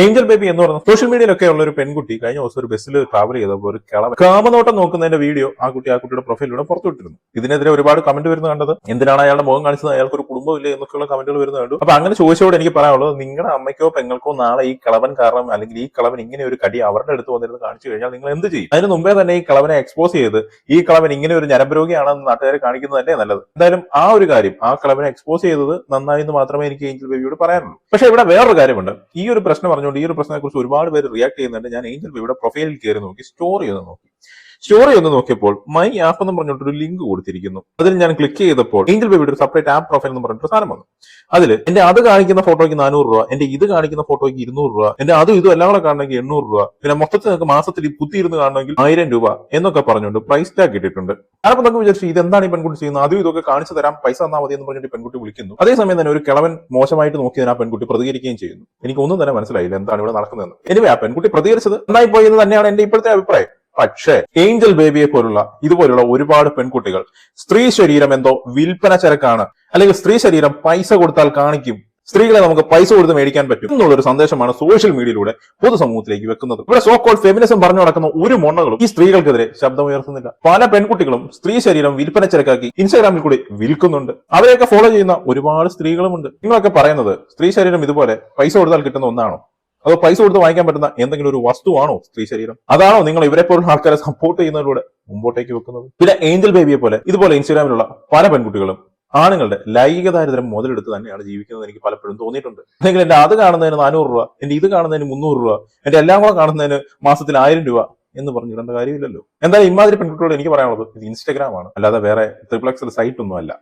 Angel baby എന്ന് പറഞ്ഞ social മീഡിയയിലൊക്കെ ഉള്ള ഒരു പെൺകുട്ടി കഴിഞ്ഞ ദിവസം ഒരു ബസ്സിൽ ട്രാവൽ ചെയ്തപ്പോൾ ഒരു കിളവൻ കാമനോട്ടം നോക്കുന്നതിന്റെ വീഡിയോ ആ കുട്ടി ആ കുട്ടിയുടെ പ്രൊഫൈലിലൂടെ പുറത്തുവിട്ടിരുന്നു. ഇതിനെതിരെ ഒരുപാട് കമന്റ് വരുന്നു കണ്ടത്. എന്തിനാണ് അയാളുടെ മുഖം കാണിച്ചത്? അയാൾക്ക് ഒരു കുടുംബമില്ല എന്നൊക്കെയുള്ള കമന്റുകൾ വരുന്നത് കണ്ടു. അപ്പൊ അങ്ങനെ ചോദിച്ചോട് എനിക്ക് പറയാനുള്ളത് നിങ്ങളുടെ അമ്മയ്ക്കോ പെങ്ങൾക്കോ നാളെ ഈ കളവൻ കാരണം അല്ലെങ്കിൽ ഈ കളവൻ ഇങ്ങനെ ഒരു കടി അവരുടെ അടുത്ത് വന്നിരുന്ന് കാണിച്ചു കഴിഞ്ഞാൽ നിങ്ങൾ എന്ത് ചെയ്യും? അതിന് മുമ്പേ തന്നെ ഈ കളവനെ എക്സ്പോസ് ചെയ്ത് ഈ കളവൻ ഇങ്ങനെ ഒരു ഞരമ്പരോഗിയാണെന്ന് നാട്ടുകാരെ തന്നെ നല്ലത്? എന്തായാലും ആ ഒരു കാര്യം ആ കളവനെ എക്സ്പോസ് ചെയ്തത് നന്നായി എന്ന് മാത്രമേ എനിക്ക് ഏഞ്ചൽ ബേബിയോട് പറയാനുള്ളൂ. പക്ഷെ ഇവിടെ വേറൊരു കാര്യമുണ്ട്. ഈ ഒരു പ്രശ്നം പറഞ്ഞുകൊണ്ട് ഈ ഒരു പ്രശ്നത്തെ കുറിച്ച് ഒരുപാട് പേര് റിയാക്ട് ചെയ്യുന്നുണ്ട്. ഞാൻ ഏഞ്ചൽ ബേബിയുടെ പ്രൊഫൈലിൽ കയറി നോക്കി സ്റ്റോറി ഒന്ന് നോക്കി. സ്റ്റോറി ഒന്ന് നോക്കിയപ്പോൾ മൈ ആപ്പ് എന്ന് പറഞ്ഞിട്ട് ഒരു ലിങ്ക് കൊടുത്തിരിക്കുന്നു. അതിൽ ഞാൻ ക്ലിക്ക് ചെയ്തപ്പോൾ ഏഞ്ചൽ ബേബിയുടെ ഒരു സെപ്പറേറ്റ് ആപ്പ് പ്രൊഫൈൽ എന്ന് പറഞ്ഞിട്ട് സാധനം വന്നു. അതിൽ എന്റെ അത് കാണിക്കുന്ന ഫോട്ടോയ്ക്ക് നാനൂറ് രൂപ എന്റെ ഇത് കാണിക്കുന്ന ഫോട്ടോയ്ക്ക് ഇരുന്നൂറ് രൂപ എന്റെ അതും ഇതും എല്ലാം കൂടെ കാണണമെങ്കിൽ എണ്ണൂറ് രൂപ പിന്നെ മൊത്തത്തിൽ നിങ്ങൾക്ക് മാസത്തിൽ കുത്തിയിരുന്ന് കാണണമെങ്കിൽ ആയിരം രൂപ എന്നൊക്കെ പറഞ്ഞുകൊണ്ട് പ്രൈസ് ടാഗ് ഇട്ടിട്ടുണ്ട്. ഞാനപ്പോൾ നമുക്ക് വിചാരിച്ചു ഇതെന്താണ് ഈ പെൺകുട്ടി ചെയ്യുന്നത്? അതും ഇതൊക്കെ കാണിച്ചു തരാം പൈസ തന്നാൽ മതി എന്ന് പറഞ്ഞിട്ട് പെൺകുട്ടി വിളിക്കുന്നു. അതേസമയം തന്നെ ഒരു കിളവൻ മോശമായിട്ട് നോക്കിയതിന് ആ പെൺകുട്ടി പ്രതികരിക്കുകയും ചെയ്യുന്നു. എനിക്ക് ഒന്നും തന്നെ മനസ്സിലായില്ല എന്താണ് ഇവിടെ നടക്കുന്നതെന്ന്. എനിവേ ആ പെൺകുട്ടി പ്രതികരിച്ചത് നന്നായി പോയി എന്ന് തന്നെയാണ് എന്റെ ഇപ്പോഴത്തെ അഭിപ്രായം. പക്ഷേ ഏഞ്ചൽ ബേബിയെ പോലുള്ള ഇതുപോലുള്ള ഒരുപാട് പെൺകുട്ടികൾ സ്ത്രീ ശരീരം എന്തോ വിൽപ്പന ചരക്കാണ് അല്ലെങ്കിൽ സ്ത്രീ ശരീരം പൈസ കൊടുത്താൽ കാണിക്കും സ്ത്രീകളെ നമുക്ക് പൈസ കൊടുത്ത് മേടിക്കാൻ പറ്റും എന്നുള്ളൊരു സന്ദേശമാണ് സോഷ്യൽ മീഡിയയിലൂടെ പൊതുസമൂഹത്തിലേക്ക് വെക്കുന്നത്. ഇവിടെ സോ കോൾ ഫെമിനിസം പറഞ്ഞു നടക്കുന്ന ഒരു മൊണ്ണകളും ഈ സ്ത്രീകൾക്കെതിരെ ശബ്ദമുയർത്തുന്നില്ല. പല പെൺകുട്ടികളും സ്ത്രീ ശരീരം വിൽപ്പന ചരക്കാക്കി ഇൻസ്റ്റാഗ്രാമിൽ കൂടി വിൽക്കുന്നുണ്ട്. അവരെയൊക്കെ ഫോളോ ചെയ്യുന്ന ഒരുപാട് സ്ത്രീകളുമുണ്ട്. നിങ്ങളൊക്കെ പറയുന്നത് സ്ത്രീ ശരീരം ഇതുപോലെ പൈസ കൊടുത്താൽ കിട്ടുന്ന ഒന്നാണോ? അതോ പൈസ കൊടുത്ത് വാങ്ങിക്കാൻ പറ്റുന്ന എന്തെങ്കിലും ഒരു വസ്തുവാണോ സ്ത്രീ ശരീരം? അതാണോ നിങ്ങൾ ഇവരെ പോലുള്ള ആൾക്കാരെ സപ്പോർട്ട് ചെയ്യുന്നതിലൂടെ മുമ്പോട്ടേക്ക് വെക്കുന്നത്? പിന്നെ ഏഞ്ചൽ ബേബിയെ പോലെ ഇതുപോലെ ഇൻസ്റ്റാഗ്രാമിലുള്ള പല പെൺകുട്ടികളും ആണുങ്ങളുടെ ലൈംഗിക ദാരിദ്ര്യം മുതലെടുത്ത് തന്നെയാണ് ജീവിക്കുന്നത് എനിക്ക് പലപ്പോഴും തോന്നിയിട്ടുണ്ട്. അല്ലെങ്കിൽ എന്റെ അത് കാണുന്നതിന് നാനൂറ് രൂപ എന്റെ ഇത് കാണുന്നതിന് മുന്നൂറ് രൂപ എന്റെ എല്ലാം കൂടെ കാണുന്നതിന് മാസത്തിൽ ആയിരം രൂപ എന്ന് പറഞ്ഞിടേണ്ട കാര്യമില്ലല്ലോ. എന്തായാലും ഇമാതിരി പെൺകുട്ടികളോട് എനിക്ക് പറയാനുള്ളത് ഇത് ഇൻസ്റ്റാഗ്രാം ആണ്. അല്ലാതെ വേറെ ത്രിപ്ലക്സ് സൈറ്റ് ഒന്നും അല്ല.